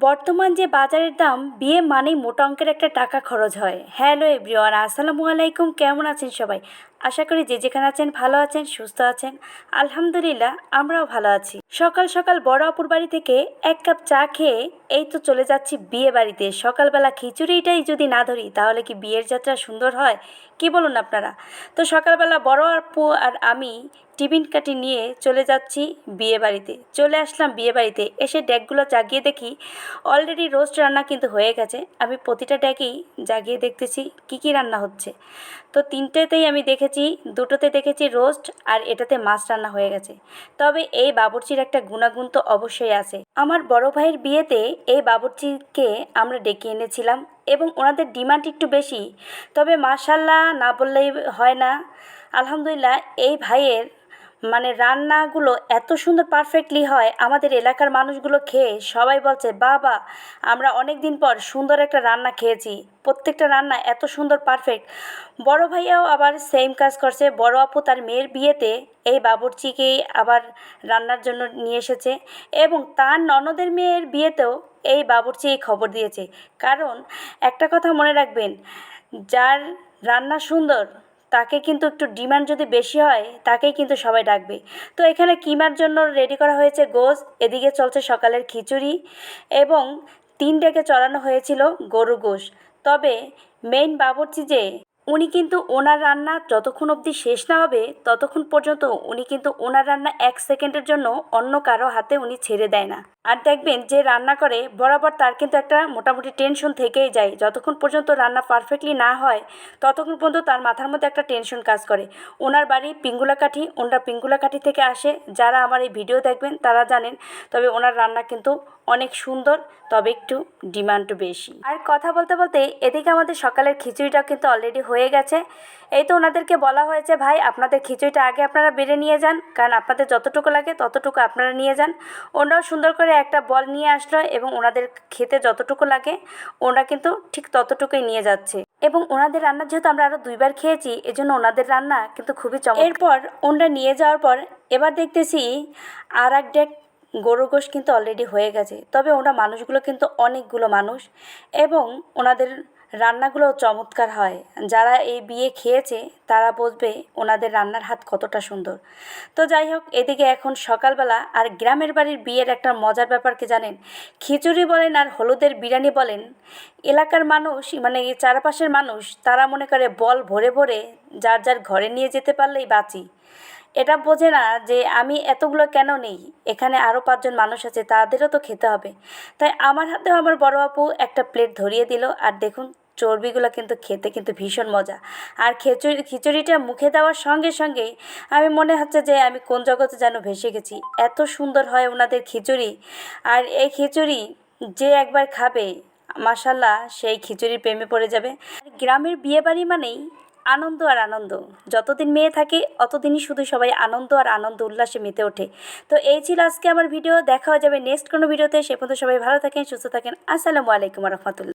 বর্তমান যে বাজারের দাম, বিয়ে মানেই মোটা অঙ্কের একটা টাকা খরচ হয়। হ্যালো এভরিওয়ান, আসসালামু আলাইকুম। কেমন আছেন সবাই? আশা করি যে যেখানে আছেন, ভালো আছেন, সুস্থ আছেন। আলহামদুলিল্লাহ, আমরাও ভালো আছি। সকাল সকাল বড় অপুর বাড়ি থেকে এক কাপ চা খেয়ে এই তো চলে যাচ্ছি বিয়ে বাড়িতে। সকালবেলা খিচুড়িটাই যদি না ধরি, তাহলে কি বিয়ের যাত্রা সুন্দর হয়? কি বলুন আপনারা? তো সকালবেলা বড় আপু আর আমি টিফিন কাটি নিয়ে চলে যাচ্ছি বিয়ে বাড়িতে। চলে আসলাম বিয়ে বাড়িতে। এসে ডেকগুলো জাগিয়ে দেখি অলরেডি রোস্ট রান্না কিন্তু হয়ে গেছে। আমি প্রতিটা ডেকেই জাগিয়ে দেখতেছি, কি কি রান্না হচ্ছে। তো তিনটেতেই আমি দেখেছি দুটোতে দেখেছি রোস্ট আর এটাতে মাছ রান্না হয়ে গেছে। তবে এই বাবুর্চির একটা গুণাগুণ তো অবশ্যই আছে। আমার বড় ভাইয়ের বিয়েতে এই বাবুর্চিকে আমরা ডেকে এনেছিলাম এবং ওনাদের ডিমান্ড একটু বেশি। তবে মার্শাল্লাহ না বললেই হয় না। আলহামদুলিল্লাহ, এই ভাইয়ের মানে রান্নাগুলো এত সুন্দর পারফেক্টলি হয়, আমাদের এলাকার মানুষগুলো খেয়ে সবাই বলছে, বাবা, আমরা অনেক দিন পর সুন্দর একটা রান্না খেয়েছি। প্রত্যেকটা রান্না এত সুন্দর পারফেক্ট বড় ভাইয়াও আবার সেম কাজ করছে, বড় আপু তার মেয়ের বিয়েতে এই বাবুর্চিকেই আবার রান্নার জন্য নিয়ে এসেছে এবং তার ননদের মেয়ের বিয়েতেও এই বাবুর্চি খবর দিয়েছে। কারণ একটা কথা মনে রাখবেন, যার রান্না সুন্দর তাকে কিন্তু একটু ডিমান্ড যদি বেশি হয়, তাকেই কিন্তু সবাই ডাকবে। তো এখানে কিমার জন্য রেডি করা হয়েছে গোস এদিকে চলছে সকালের খিচুড়ি এবং তিন ডেকে চড়ানো হয়েছিল গরু গোশ। তবে মেইন বাবুর্চি যে উনি কিন্তু ওনার রান্না যতক্ষণ অবধি শেষ না হবে, ততক্ষণ পর্যন্ত উনি কিন্তু ওনার রান্না এক সেকেন্ডের জন্য অন্য কারও হাতে উনি ছেড়ে দেয় না। আর দেখবেন যে রান্না করে, বরাবর তার কিন্তু একটা মোটামুটি টেনশন থেকেই যায়। যতক্ষণ পর্যন্ত রান্না পারফেক্টলি না হয়, ততক্ষণ পর্যন্ত তার মাথার মধ্যে একটা টেনশন কাজ করে। ওনার বাড়ি পিঙ্গুলাকাঠি, ওনার পিঙ্গুলাকাঠি থেকে আসে। যারা আমার এই ভিডিও দেখবেন, তারা জানেন। তবে ওনার রান্না কিন্তু অনেক সুন্দর, তবে একটু ডিমান্ডও বেশি। আর কথা বলতে বলতে এদিকে আমাদের সকালের খিচুড়িটা কিন্তু অলরেডি হয়ে গেছে। এই তো ওনাদেরকে বলা হয়েছে, ভাই, আপনাদের খিচুড়িটা আগে আপনারা বেড়ে নিয়ে যান, কারণ আপনাদের যতটুকু লাগে ততটুকু আপনারা নিয়ে যান। ওনারাও সুন্দর করে একটা বল নিয়ে আসলো এবং ওনাদের খেতে যতটুকু লাগে, ওনারা কিন্তু ঠিক ততটুকুই নিয়ে যাচ্ছে। এবং ওনাদের রান্না যেহেতু আমরা আরও দুইবার খেয়েছি, এজন্য ওনাদের রান্না কিন্তু খুবই চমৎকার। এরপর ওনারা নিয়ে যাওয়ার পর এবার দেখতেছি আর এক ডেক গরু গোশ কিন্তু অলরেডি হয়ে গেছে। তবে ওরা মানুষগুলো কিন্তু অনেকগুলো মানুষ এবং ওনাদের রান্নাগুলো চমৎকার হয়। যারা এই বিয়ে খেয়েছে, তারা বুঝবে ওনাদের রান্নার হাত কতটা সুন্দর। তো যাই হোক, এদিকে এখন সকালবেলা আর গ্রামের বাড়ির বিয়ের একটা মজার ব্যাপারকে জানেন? খিচুড়ি বলেন আর হলুদের বিরিয়ানি বলেন, এলাকার মানুষ মানে এই চারপাশের মানুষ, তারা মনে করে বল ভরে ভরে যার যার ঘরে নিয়ে যেতে পারলেই বাঁচি। এটা বোঝে না যে আমি এতগুলো কেন নেই? এখানে আরও পাঁচজন মানুষ আছে, তাদেরও তো খেতে হবে। তাই আমার হাতেও আমার বড় আপু একটা প্লেট ধরিয়ে দিল, আর দেখুন, চর্বিগুলো কিন্তু খেতে কিন্তু ভীষণ মজা। আর খিচুড়ি, খিচুড়িটা মুখে দেওয়ার সঙ্গে সঙ্গেই আমি মনে হচ্ছে যে আমি কোন জগতে যেন ভেসে গেছি। এত সুন্দর হয় ওনাদের খিচুড়ি। আর এই খিচুড়ি যে একবার খাবে মাসাল্লাহ সেই খিচুড়ির প্রেমে পড়ে যাবে। গ্রামের বিয়েবাড়ি মানেই আনন্দ আর আনন্দ। যতদিন মেয়ে থাকে, অতদিনই শুধু সবাই আনন্দ আর আনন্দ উল্লাসে মেতে ওঠে। তো এই ছিল আজকে আমার ভিডিও। দেখা হয়ে যাবে নেক্সট কোনো ভিডিওতে। সে পর্যন্ত সবাই ভালো থাকেন, সুস্থ থাকেন। আসসালামু আলাইকুম রহমতুল্লাহ।